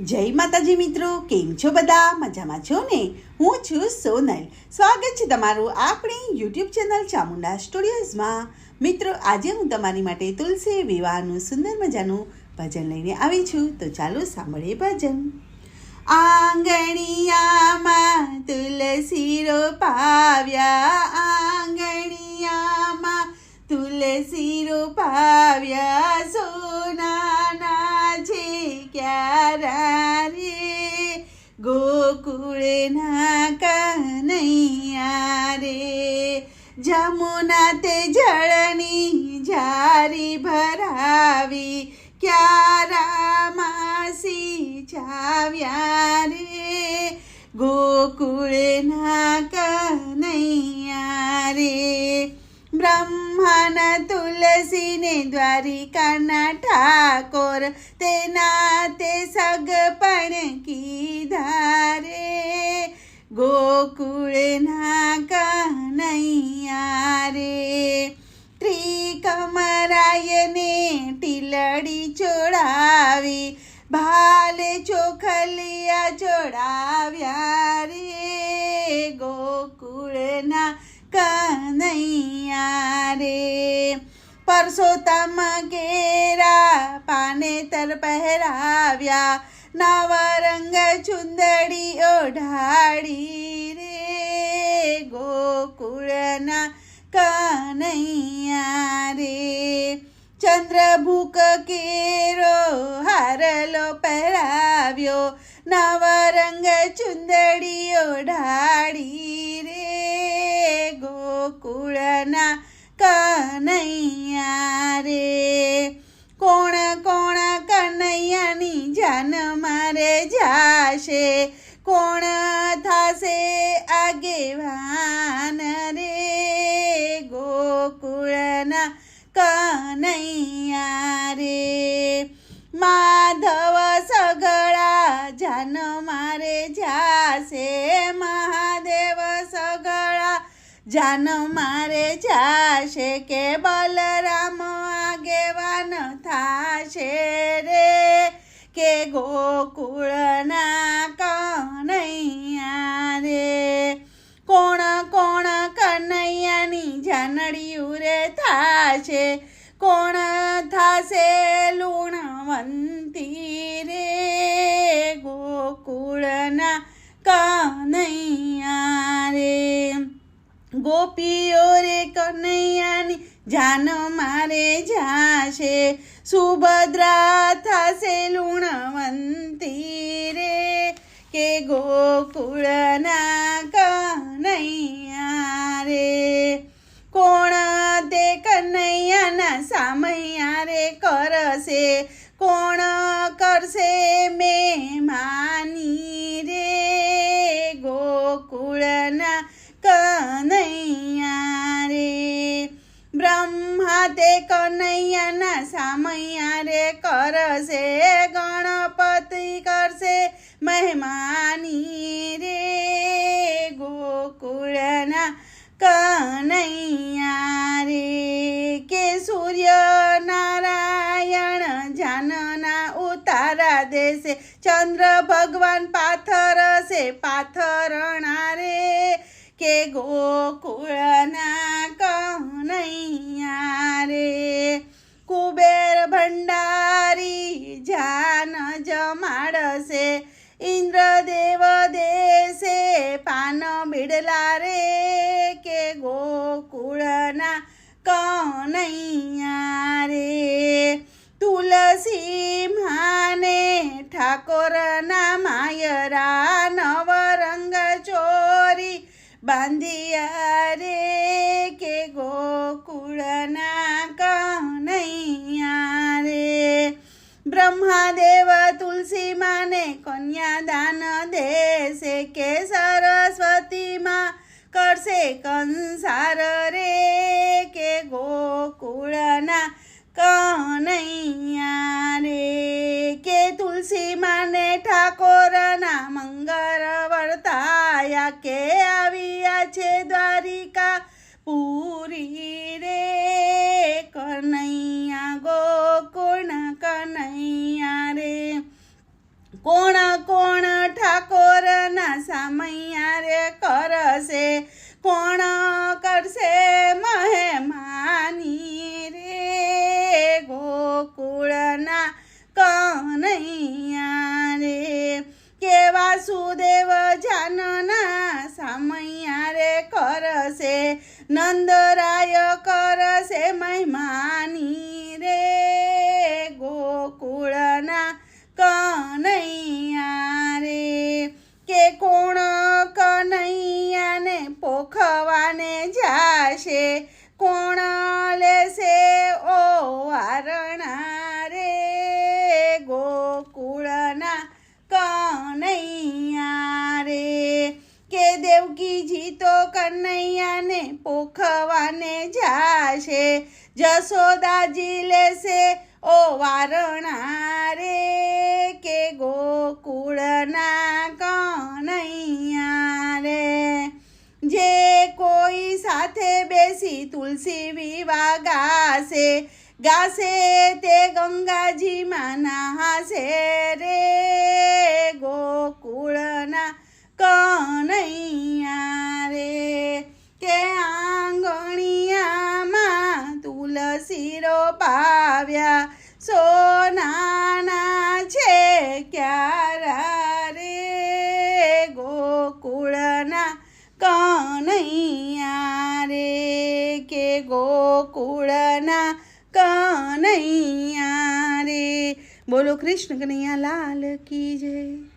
જય માતાજી મિત્રો, કેમ છો બધા? મજામાં છો ને? હું છું સોનલ. સ્વાગત છે તમારું આપણી યુટ્યુબ ચેનલ ચામુંડા સ્ટુડિયોઝમાં. મિત્રો, આજે હું તમારી માટે તુલસી વિવાહનું સુંદર મજાનું ભજન લઈને આવી છું. તો ચાલો સાંભળીએ ભજન. આંગણિયામાં તુલસી રોપાવ્યા, આંગણિયામાં તુલસી રોપાવ્યા સોનાના ગોકુળના કનૈયા રે જમુના તે જળની જારી ભરાવી ક્યારા માસી જાવ્યા રે ગોકુળના કનૈયા રે બ્રહ્માન તુલસીને દ્વારિકાના ઠાકોર તેના તે ત્રિકમરાયને ટીલડી ચોડાવી, ભાલે ચોખલિયા ચોડાવ્યા રે. ગોકુળના કનૈયા રે. પરસોતમ કેરા પાનેતર પહેરાવ્યા નવરંગ ચુંદડી ઓઢાડી રે. ગોકુળના કનૈયા ચંદ્રભૂક કેરો હારલો પહેરાવ્યો. નવરંગ ચુંદડીઓ ઢાળી રે. ગોકુળના કનૈયા રે. કોણ કોણ કનૈયાની જાન મારે જાશે? કોણ થાશે આગેવાન? જાન મારે જાશે મહાદેવ સગળા. જાન મારે જાશે કે બલરામ આગેવાન થાશે રે. કે ગોકુળના કનૈયા રે. કોણ કોણ કનૈયાની જાનડિયું રે થાશે? કોણ થાશે લુણવંતી જાન મારે જાશે, સુભદ્રા થશે લુણવંતી રે, કે ગોકુળના કનૈયા રે. કોણ તે કનૈયાના સામૈયા તે કનૈયાના સામૈયા રે કરશે, ગણપતિ કરશે મહેમાની રે. ગોકુળના કનૈયા રે કે સૂર્ય નારાયણ જાનના ઉતારા દેશે, ચંદ્ર ભગવાન પાથર છે પાથરણા ગોકુળના કનૈયા રે કુબેર ભંડારી જાન જમાડશે ઇન્દ્રદેવ દેશે પાન બિડલા રે કે ગોકુળના કનૈયા રે તુલસી માને ઠાકોરના માયરા ચોરી બાંધિયા રે કે ગોકુળના કનૈયા રે બ્રહ્માદેવ તુલસી માને કન્યાદાન દેશે કે સરસ્વતીમાં કરશે કંસાર સામૈયા રે કરશે, કોણ કરશે મહેમાની રે? ગોકુળના કનૈયા રે, કેવા સુદેવ જાનના સામૈયા રે કરશે, નંદરાય કરશે મહેમાની જાશે જશોદાજી લેશે ઓ વારણા રે કે ગોકુળના કનૈયા રે જે કોઈ સાથે બેસી તુલસી વિવા ગાશે ગાશે તે ગંગાજીમાં નહાશે રે ગોકુળના કનૈયા રે કે તુલસી પાવ્યા. સોનાના છે ક્યારા રે? ગોકુળના કનૈયા રે કે ગોકુળના કનૈયા રે? બોલો કૃષ્ણ કનૈયા, લાલ કી જય.